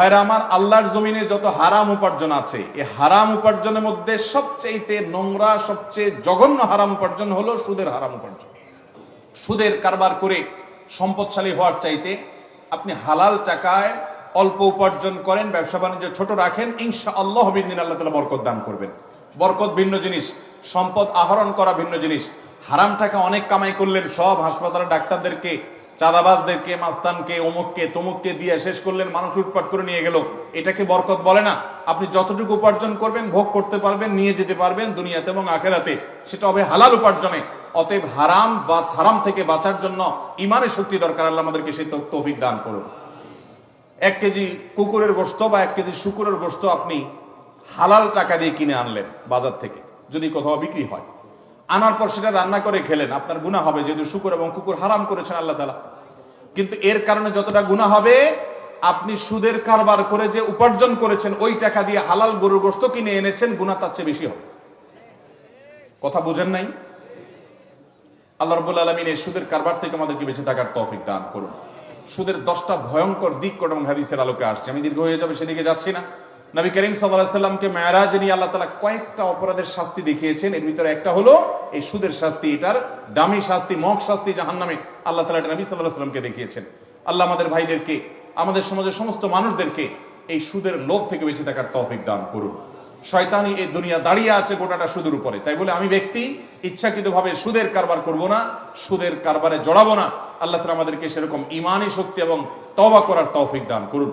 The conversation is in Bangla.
ভাইরা, আমার আল্লাহর জমিনে যত হারাম উপার্জন আছে, এই হারাম উপার্জনের মধ্যে সবচেয়ে নোংরা, সবচেয়ে জঘন্য হারাম উপার্জন হলো সুদের হারাম উপার্জন। সুদের কারবার করে সম্পদশালী হওয়ার চাইতে আপনি হালাল টাকায় অল্প উপার্জন করেন, ব্যবসা বাণিজ্য ছোট রাখেন ইনশা আল্লাহ দিন আল্লাহ তালা বরকত দান করবেন। বরকত ভিন্ন জিনিস, সম্পদ আহরণ করা ভিন্ন জিনিস। হারাম টাকা অনেক কামাই করলেন, সব হাসপাতালে ডাক্তারদেরকে চাঁদাবাজদেরকে, মাস্তানকে, অমুককে, তমুককে দিয়ে শেষ করলেন, মানুষ লুটপাট করে নিয়ে গেল। এটাকে বরকত বলে না। আপনি যতটুকু উপার্জন করবেন, ভোগ করতে পারবেন, নিয়ে যেতে পারবেন দুনিয়াতে এবং আখেরাতে। সেটা হবে হালাল উপার্জনে। অতএব হারাম বা হারাম থেকে বাঁচার জন্য ইমানের শক্তি দরকার। আল্লাহ আমাদেরকে সেই তৌফিক দান করুন। এক কেজি কুকুরের গোস্ত বা এক কেজি শুকুরের গোস্ত আপনি হালাল টাকা দিয়ে কিনে আনলেন বাজার থেকে, যদি কোথাও বিক্রি হয়। আনার পর সেটা রান্না করে খেলেন, আপনার গুণা হবে। যেহেতু শুকুর এবং কুকুর হারাম করেছেন আল্লাহ তালা কিন্তু এর কারণে যতটা গুণা হবে, আপনি সুদের কারবার করে যে উপার্জন করেছেন, ওই টাকা দিয়ে হালাল গরুর গোস্ত কিনে এনেছেন গুণা তার চেয়ে বেশি হবে। কথা বুঝেন নাই? আল্লাহ রবুল আলমিন এই সুদের কারবার থেকে আমাদেরকে বেঁচে থাকার তৌফিক দান করুন। সুদের দশটা ভয়ঙ্কর দিক কটম হাদিসের আলোকে আসছে। আমি দীর্ঘ হয়ে যাবে, সেদিকে যাচ্ছি না। নবী করিম সাল্লাহ সাল্লামকে মেয়ারাজ নিয়ে আল্লাহ তালা কয়েকটা অপরাধের শাস্তি দেখিয়েছেন। এর ভিতরে একটা হলো এই সুদের শাস্তি, এটার দামি শাস্তি, মগ শাস্তি জাহান নামে আল্লাহ তালা নবী সাল্লাহ সাল্লামকে দেখিয়েছেন। আল্লাহ আমাদের ভাইদেরকে, আমাদের সমাজের সমস্ত মানুষদেরকে এই সুদের লোভ থেকে বেঁচে থাকার তৌফিক দান করুন। শয়তানি এই দুনিয়া দাঁড়িয়ে আছে গোটাটা সুদের উপরে। তাই বলে আমি ব্যক্তি, ইচ্ছাকৃতভাবে সুদের কারবার করব না, সুদের কারবারে জড়াবো না। আল্লাহ তালা আমাদেরকে সেরকম ইমানি শক্তি এবং তবা করার তৌফিক দান করুন।